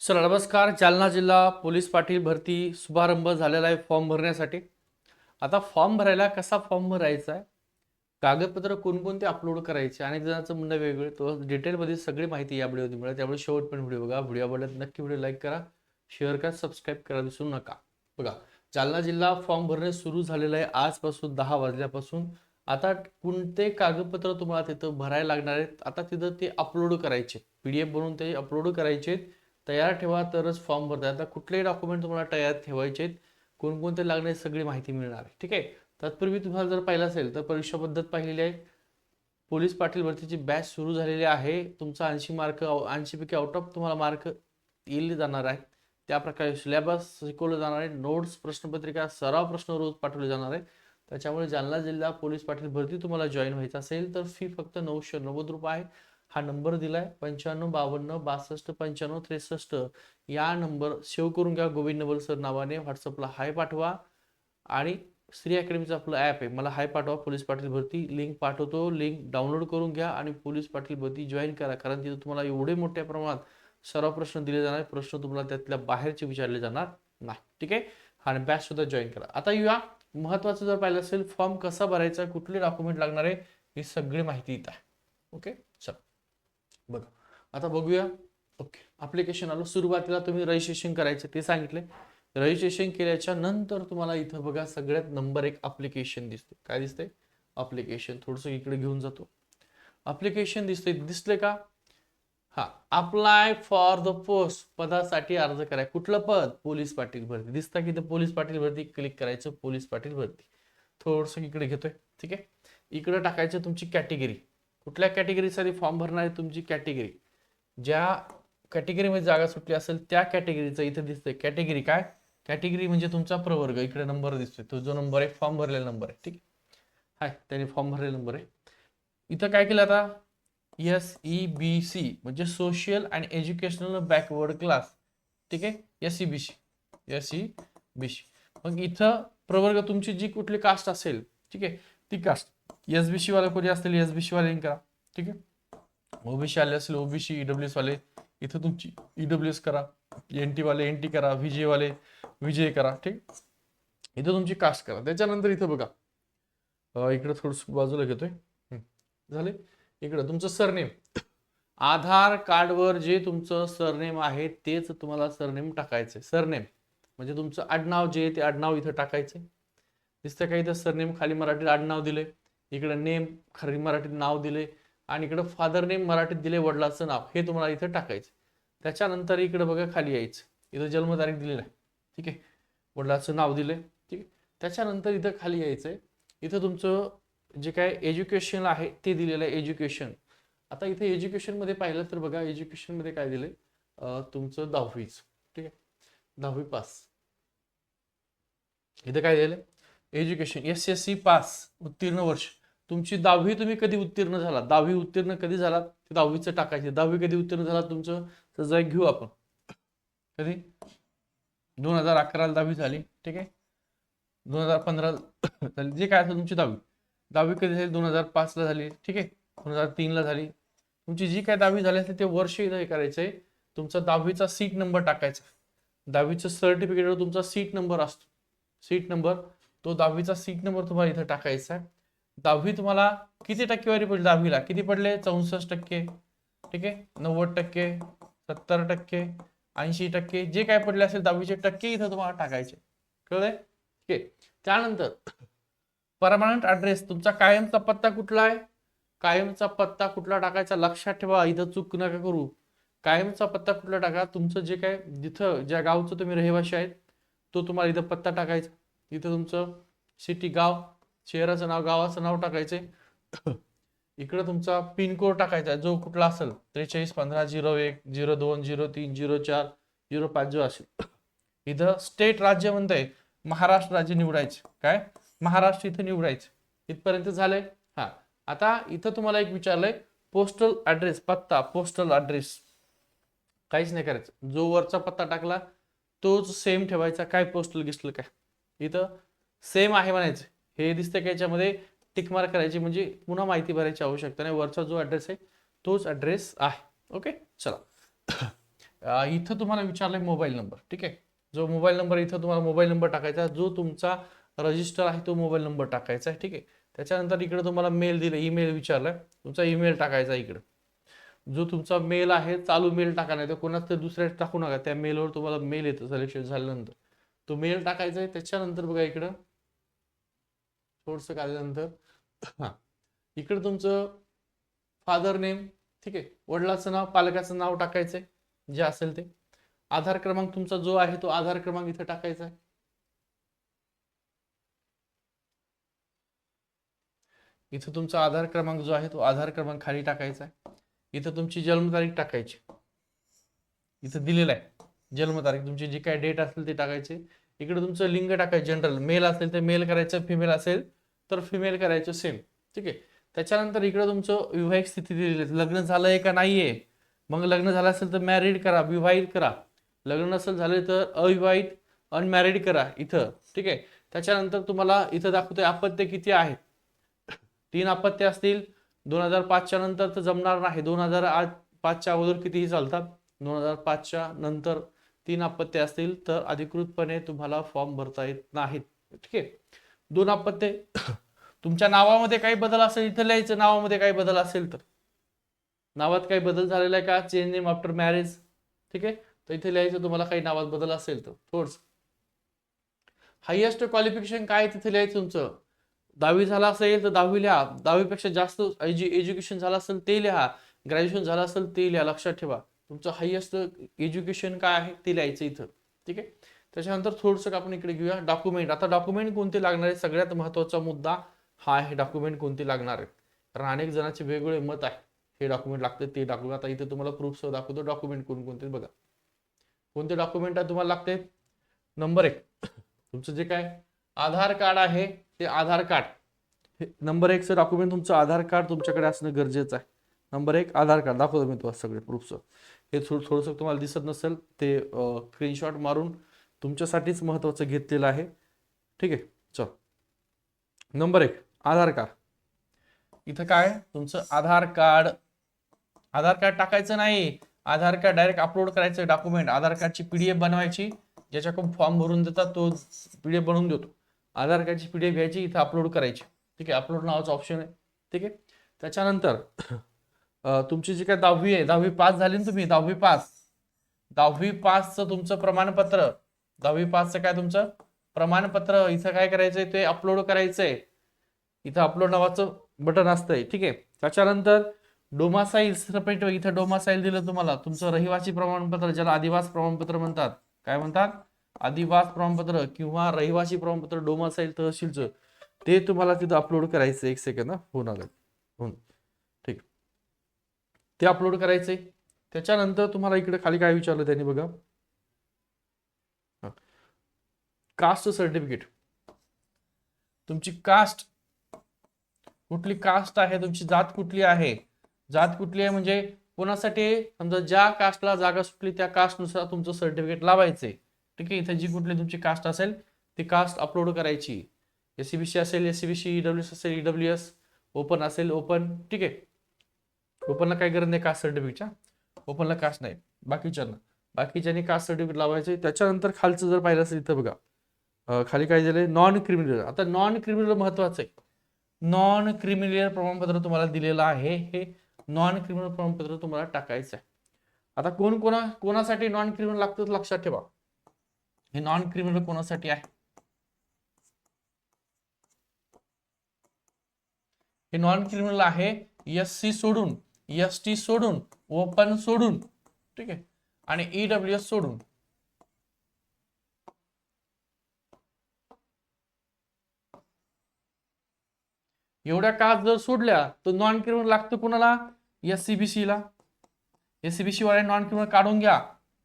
Sir नमस्कार. जालना जिल्हा police Patil भरती शुभारंभ झालेला आहे फॉर्म भरण्यासाठी. आता फॉर्म भरायला कसा फॉर्म भरायचा आहे? कागदपत्र कोणकोणते अपलोड करायचे? आणि जणांचं म्हणणं वेगळं तो डिटेलमध्ये सगळी माहिती या व्हिडिओमध्ये मिळेल. त्यामुळे शेवट पण व्हिडिओ बघा. व्हिडिओ आवडल्यास नक्की व्हिडिओ लाईक करा. शेअर करा. सबस्क्राईब करा विसरू नका. बघा जालना जिल्हा फॉर्म भरणे सुरू झालेलं आहे आजपासून दहा वाजल्यापासून. आता कोणते कागदपत्र तुम्हाला तिथं भरायला लागणार आहेत? आता तिथं ते अपलोड करायचे. पी डी एफ बनवून ते अपलोड करायचे. तयार ठेवा तरच फॉर्म भरता येतात कुठलेही डॉक्युमेंट तुम्हाला तयार ठेवायचे आहेत कोणकोणते लागणार आहे सगळी माहिती मिळणार आहे. ठीक आहे? तत्पूर्वी तुम्हाला जर पाहिलं असेल तर परीक्षा पद्धत पाहिलेली आहे. पोलीस पाटील भरतीची बॅच सुरू झालेली आहे. तुमचा ऐंशी मार्क ऐंशीपैकी आउट ऑफ तुम्हाला मार्क येईल जाणार आहे. त्या प्रकारे सिलेबस शिकवलं जाणार आहे. नोट्स प्रश्नपत्रिका सराव प्रश्न रोज पाठवले जाणार आहे. त्याच्यामुळे जालना जिल्हा पोलीस पाटील भरती तुम्हाला जॉईन व्हायचं असेल तर फी फक्त नऊशे नव्वद रुपये आहे. हा नंबर दिलाय. पंच्याण्णव बावन्न बासष्ट पंच्याण्णव त्रेसष्ट या नंबर सेव्ह करून घ्या. गोविंद नवल सर नावाने व्हॉट्सअपला हाय पाठवा. आणि श्री अकॅडमीचं आपलं ॲप आहे. मला हाय पाठवा. पोलीस पाटील भरती लिंक पाठवतो. लिंक डाउनलोड करून घ्या आणि पोलीस पाटील भरती जॉईन करा. कारण तिथं तुम्हाला एवढे मोठ्या प्रमाणात सर्व प्रश्न दिले जाणार प्रश्न तुम्हाला त्यातल्या बाहेरचे विचारले जाणार नाही. ठीक आहे? आणि बॅच सुद्धा जॉईन करा. आता येऊया. महत्वाचं जर पाहिलं असेल फॉर्म कसा भरायचा कुठले डॉक्युमेंट लागणार आहे ही सगळी माहिती इथं आहे. ओके? बघा आता बघूया. ओके अप्लिकेशन आलो सुरुवातीला तुम्ही रजिस्ट्रेशन करायचं ते सांगितले रजिस्ट्रेशन केल्याच्यानंतर तुम्हाला इथं बघा सगळ्यात नंबर एक अप्लिकेशन दिसते काय दिसते अप्लिकेशन थोडंसं इकडे घेऊन जातो. अप्लिकेशन दिसते दिसले का? हा अप्लाय फॉर द पोस्ट पदासाठी अर्ज कराय कुठलं पद? पोलीस पाटील भरती. दिसतं की इथं पोलीस पाटील भरती? क्लिक करायचं पोलीस पाटील भरती. थोडंसं इकडे घेतोय. ठीक आहे? इकडे टाकायचं तुमची कॅटेगरी कुठल्या कॅटेगरीसाठी फॉर्म भरणार आहे तुमची कॅटेगरी ज्या कॅटेगरीमध्ये जागा सुटली असेल त्या कॅटेगरीचं इथे दिसतंय. कॅटेगरी काय? कॅटेगरी म्हणजे तुमचा प्रवर्ग. इकडे नंबर दिसतोय. तो जो नंबर आहे फॉर्म भरलेला नंबर आहे. ठीक आहे? हाय त्याने फॉर्म भरलेला नंबर आहे. इथं काय केलं आता? एस ई बी सी म्हणजे social and educational backward class ठीक आहे? S E B C S E B C मग इथं प्रवर्ग तुमची जी कुठली कास्ट असेल ठीक आहे? ती कास्ट एस बी सी वाले कोणी असतील एस बी सी वाले करा ठीक आहे? ओबीसी आले असेल ओबीसी ईडब्ल्यू एस वाले इथं तुमची ईडब्ल्यू एस करा एन टी वाले एन टी करा व्हीजे वाले व्हीजे करा ठीक इथं तुमची कास्ट करा. त्याच्यानंतर इथं बघा. इकडे इकडं थोडस बाजूला घेतोय. झाले? इकडं तुमचं सरनेम आधार कार्डवर जे तुमचं सरनेम आहे तेच तुम्हाला सरनेम टाकायचंय. सरनेम म्हणजे तुमचं आडनाव जे आहे ते आडनाव इथं टाकायचंय. दिसतं का इथं? सरनेम खाली मराठीत आडनाव दिले इकडं नेम खरी मराठीत नाव दिले आणि इकडं फादर नेम मराठीत दिले वडिलाचं नाव हे तुम्हाला इथं टाकायचं. त्याच्यानंतर इकडं बघा खाली यायचं. इथं जन्मतारीख दिलेलं आहे. ठीक आहे? वडिलाचं नाव दिले. ठीक आहे? त्याच्यानंतर इथं खाली यायचं आहे इथं तुमचं जे काय एज्युकेशन आहे ते दिलेलं आहे एज्युकेशन आता इथे एज्युकेशनमध्ये पाहिलं तर बघा एज्युकेशनमध्ये काय दिले तुमचं दहावीच. ठीक आहे? दहावी पास इथं काय दिलं education S S C pass उत्तीर्ण वर्ष. तुमची दहावी तुम्ही कधी उत्तीर्ण झाला दहावी उत्तीर्ण कधी झाला ते दहावीचं टाकायचे. दहावी कधी उत्तीर्ण झाला तुमचं? तर घेऊ आपण. कधी? दोन हजार अकराला दहावी झाली. ठीक आहे? दोन हजार पंधरा झाली. जे काय असेल तुमची दहावी. दहावी कधी झाली? दोन हजार पाचला झाली. ठीक आहे? दोन हजार तीनला झाली. तुमची जी काय दहावी झाली असेल ते वर्ष हे करायचं आहे. तुमचा दहावीचा सीट नंबर टाकायचा. दहावीचं सर्टिफिकेटवर तुमचा सीट नंबर असतो. सीट नंबर तो दहावीचा सीट नंबर तुम्हाला इथं टाकायचा आहे. दहावी तुम्हाला किती टक्केवारी पडली दहावीला? किती पडले? चौसष्ट टक्के. ठीक आहे? नव्वद टक्के सत्तर टक्के ऐंशी टक्के जे काय पडले असेल दहावीचे टक्के इथं तुम्हाला टाकायचे. कळलंय? ठीक आहे. त्यानंतर परमानंट ऍड्रेस तुमचा कायमचा पत्ता कुठला आहे? कायमचा पत्ता कुठला टाकायचा लक्षात ठेवा. इथं चूक नका करू. कायमचा पत्ता कुठला टाका? तुमचं जे काय जिथं ज्या गावचं तुम्ही रहिवाशी आहेत तो तुम्हाला इथं पत्ता टाकायचा. इथं तुमचं सिटी गाव शहराचं नाव गावाचं नाव टाकायचे. इकडं तुमचा पिनकोड टाकायचा जो कुठला असेल त्रेचाळीस पंधरा झिरो एक झिरो दोन झिरो तीन झिरो चार झिरो पाच जो असेल. इथं स्टेट राज्य म्हणतंय महाराष्ट्र राज्य निवडायचं. काय? महाराष्ट्र इथं निवडायचं. इथपर्यंत झालंय? हा. आता इथं तुम्हाला एक विचारलंय. पोस्टल ऍड्रेस पत्ता पोस्टल ऍड्रेस काहीच नाही करायचं. जो वरचा पत्ता टाकला तोच सेम ठेवायचा. काय पोस्टल गिसलं काय? इथं सेम आहे म्हणायचं. हे दिसतंय का याच्यामध्ये? टिकमार करायची म्हणजे पुन्हा माहिती भरायची आवश्यकता नाही. वरचा जो ॲड्रेस आहे तोच ॲड्रेस आहे. ओके चला. इथं तुम्हाला विचारलंय मोबाईल नंबर ठीक आहे? जो मोबाईल नंबर इथं तुम्हाला मोबाईल नंबर टाकायचा आहे. जो तुमचा रजिस्टर आहे तो मोबाईल नंबर टाकायचा आहे. ठीक आहे? त्याच्यानंतर इकडे तुम्हाला मेल दिलं. ईमेल विचारलाय तुमचा ईमेल टाकायचा आहे इकडे. जो तुमचा मेल आहे चालू मेल टाका नाही तर कोणाच तर दुसऱ्या टाकू नका. त्या मेलवर तुम्हाला मेल येतं सिलेक्शन झाल्यानंतर. तो मेल टाकायचा आहे. त्याच्यानंतर बघा इकडं. थोडस काढल्यानंतर हा. इकडे तुमचं फादर नेम ठीक आहे. वडिलाचं नाव पालकाचं नाव टाकायचंय जे असेल ते. आधार क्रमांक तुमचा जो आहे तो आधार क्रमांक इथं टाकायचा आहे. इथं तुमचा आधार क्रमांक जो आहे तो आधार क्रमांक खाली टाकायचा आहे. इथं तुमची जन्मतारीख टाकायची. इथं दिलेलं आहे. जन्मतारीख तुमची जी काय डेट असेल ते टाकायचे. इकडे तुमचं लिंग टाकायचं जनरल मेल असेल तर मेल करायचं फिमेल असेल तर फिमेल करायचं सेम ठीक आहे? त्याच्यानंतर इकडे तुमचं विवाहिक स्थिती दिलेली आहे. लग्न आहे का नाही आहे मग लग्न झालं असेल तर मॅरिड करा विवाहित करा. लग्न नसेल झाले तर अविवाहित अनमॅरिड करा इथं. ठीक आहे? त्याच्यानंतर तुम्हाला इथं दाखवतोय अपत्य किती आहेत. तीन अपत्य असतील. दोन हजार पाचच्या नंतर तर जमणार नाही. दोन हजार आठ पाचच्या अगोदर कितीही चालतात. दोन हजार पाचच्या नंतर तीन अपत्य असतील तर अधिकृतपणे तुम्हाला फॉर्म भरता येत नाहीत. ठीक आहे? दोन अपत्य तुमच्या नावामध्ये काही बदल असेल इथं लिहायचं नावामध्ये काही बदल असेल तर. नावात काही बदल झालेला आहे का? चेंज नेम आफ्टर मॅरेज ठीक आहे? तर इथे लिहायचं तुम्हाला काही नावात बदल असेल तर. थोडस हायएस्ट क्वालिफिकेशन काय तिथे लिहायचं तुमचं? दहावी झाला असेल तर दहावी लिहा. दहावीपेक्षा जास्त एज्यु एज्युकेशन झालं असेल ते लिहा. ग्रॅज्युएशन झालं असेल ते लिहा. लक्षात ठेवा. तुमचं हायएस्ट एज्युकेशन काय आहे ते लिहायचं इथं. ठीक आहे? त्याच्यानंतर थोडंसं आपण इकडे घेऊया. डॉक्युमेंट आता डॉक्युमेंट कोणते लागणार आहे सगळ्यात महत्त्वाचा मुद्दा हा आहे डॉक्युमेंट कोणते लागणार आहेत? कारण अनेक जणांचे वेगवेगळे मत आहे. हे डॉक्युमेंट लागते ते डॉक्युमेंट आता इथे तुम्हाला प्रूफ सह दाखवतो. डॉक्युमेंट कोणकोणते बघा. कोणते डॉक्युमेंट आहे तुम्हाला लागते? नंबर एक. तुमचं जे काय आधार कार्ड आहे ते आधार कार्ड. नंबर एकचं डॉक्युमेंट तुमचं आधार कार्ड तुमच्याकडे असणं गरजेचं आहे. नंबर एक आधार कार्ड. दाखवतो मी तुम्हाला सगळे प्रूफचं हे थोडं थोडंसं तुम्हाला दिसत नसेल ते स्क्रीनशॉट मारून तुमच्यासाठीच महत्त्वाचं घेतलेलं आहे. ठीक आहे चल. नंबर एक आधार कार्ड. इथं काय? तुमचं आधार कार्ड. आधार कार्ड टाकायचं नाही. आधार कार्ड डायरेक्ट अपलोड करायचं डॉक्युमेंट. आधार कार्डची पीडीएफ बनवायची. ज्याच्याकडून फॉर्म भरून देतात तो पीडीएफ बनवून देतो. आधार कार्डची पीडीएफ घ्यायची इथं अपलोड करायची. ठीक आहे अपलोड नावाचं ऑप्शन आहे. ठीक आहे त्याच्यानंतर तुमची जी काय दहावी आहे दहावी पास झाली ना तुम्ही? दहावी पास. दहावी पासचं तुमचं प्रमाणपत्र. दहावी पासचं काय तुमचं? प्रमाणपत्र इथं काय करायचंय? ते अपलोड करायचंय. इथं अपलोड नावाचं बटन असतंय. ठीक? आहे त्याच्यानंतर डोमासाईल सेपरेट इथं डोमासाईल दिलं तुम्हाला. तुमचं रहिवासी प्रमाणपत्र ज्याला आदिवास प्रमाणपत्र म्हणतात. काय म्हणतात? आदिवास प्रमाणपत्र किंवा रहिवासी प्रमाणपत्र डोमासाईल तहसीलचं ते तुम्हाला तिथं अपलोड करायचं एक सेकंद होणार होऊन ठीक. ते अपलोड करायचंय. त्याच्यानंतर तुम्हाला इकडे खाली काय विचारलं त्यांनी बघा. कास्ट सर्टिफिकेट तुमची कास्ट कुठली कास्ट आहे तुमची जात कुठली आहे? जात कुठली आहे म्हणजे कोणासाठी समजा ज्या कास्टला जागा सुटली त्या कास्टनुसार तुमचं सर्टिफिकेट लावायचे ठीक आहे? इथे जी कुठली तुमची कास्ट असेल ती कास्ट अपलोड करायची. एस सी बी सी असेल S C B C EW S असेल ईडब्ल्यू एस ओपन असेल ओपन ठीक आहे? ओपनला काय गरज नाही कास्ट सर्टिफिकेटच्या ओपनला कास्ट नाही. बाकीच्यांना. बाकीच्यांनी कास्ट सर्टिफिकेट लावायचे त्याच्यानंतर खालचं जर पाहिलं असेल इथं बघा. खाली काय झाले नॉन क्रिमिनल आता नॉन क्रिमिनल महत्वाचं आहे. नॉन क्रिमिनल प्रमाणपत्र तुम्हाला दिलेलं आहे. हे नॉन क्रिमिनल प्रमाणपत्र तुम्हाला टाकायचं आहे. आता कोण कोणा कोणासाठी नॉन क्रिमिनल लागतं लक्षात ठेवा. हे नॉन क्रिमिनल कोणासाठी आहे? हे नॉन क्रिमिनल आहे. एस सी सोडून एस टी सोडून ओपन सोडून ठीक आहे? आणि ईडब्ल्यू एस सोडून. एवढ्या कास्ट जर सोडल्या तर नॉन क्रिमिनल लागतं कुणाला? एस सी बी सी ला. एस सी बी सी वाले नॉन क्रिमिनल काढून घ्या.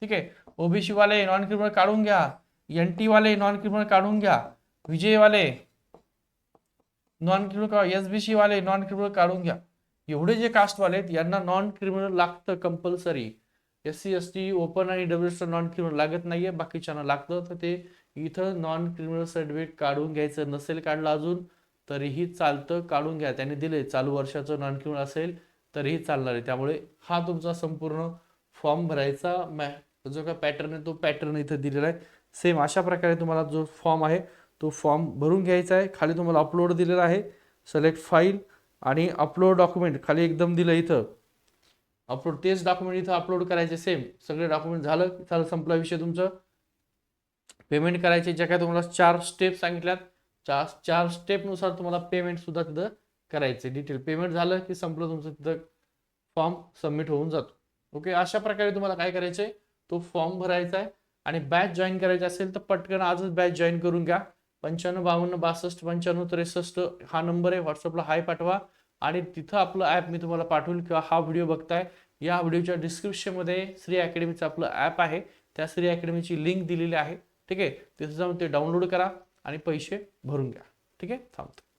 ठीक आहे? ओबीसी वाले नॉन क्रिमिनल काढून घ्या. एन टी वाले नॉन क्रिमिनल काढून घ्या. विजय वाले non criminal S B C वाले नॉन क्रिमिनल काढून घ्या. एवढे जे कास्ट वाले आहेत यांना नॉन क्रिमिनल लागतं compulsory S C S T open आणि डब्ल्यू नॉन क्रिमिनल लागत नाहीये. बाकीच्यांना लागतं तर ते इथं नॉन क्रिमिनल सर्टिफिकेट काढून घ्यायचं. नसेल काढलं अजून तरीही चालतं काढून घ्या. त्याने दिले चालू वर्षाचं नॉन असेल तरीही चालणार आहे. त्यामुळे हा तुमचा संपूर्ण फॉर्म भरायचा मॅ- जो काय पॅटर्न आहे तो पॅटर्न इथं दिलेला आहे. सेम अशा प्रकारे तुम्हाला जो फॉर्म आहे तो फॉर्म भरून घ्यायचा आहे. खाली तुम्हाला अपलोड दिलेला आहे. सिलेक्ट फाईल आणि अपलोड डॉक्युमेंट खाली एकदम दिलं इथं. अपलोड तेच डॉक्युमेंट इथं अपलोड करायचे. सेम सगळे डॉक्युमेंट झालं झालं संपला विषय तुमचं. पेमेंट करायचे ज्या काय तुम्हाला चार स्टेप सांगितल्यात चार चार स्टेपनुसार तुम्हाला पेमेंट सुद्धा तिथं करायचे डिटेल पेमेंट झालं की संपलं तुमचं तिथं फॉर्म सबमिट होऊन जातो. ओके अशा प्रकारे तुम्हाला काय करायचंय? तो फॉर्म भरायचा आहे आणि बॅच जॉईन करायची असेल तर पटकन आजच बॅच जॉईन करून घ्या. पंच्याण्णव बावन्न बासष्ट पंच्याण्णव त्रेसष्ट हा नंबर आहे. व्हॉट्सअपला हाय पाठवा आणि तिथं आपलं ॲप मी तुम्हाला पाठवून किंवा हा व्हिडिओ बघताय. या व्हिडिओच्या डिस्क्रिप्शनमध्ये श्री अकॅडमीचं आपलं ॲप आहे. त्या श्री अकॅडमीची लिंक दिलेली आहे. ठीक आहे? तिथं जाऊन ते डाउनलोड करा. आणि पैसे भरून घ्या. ठीक आहे? थांबतो.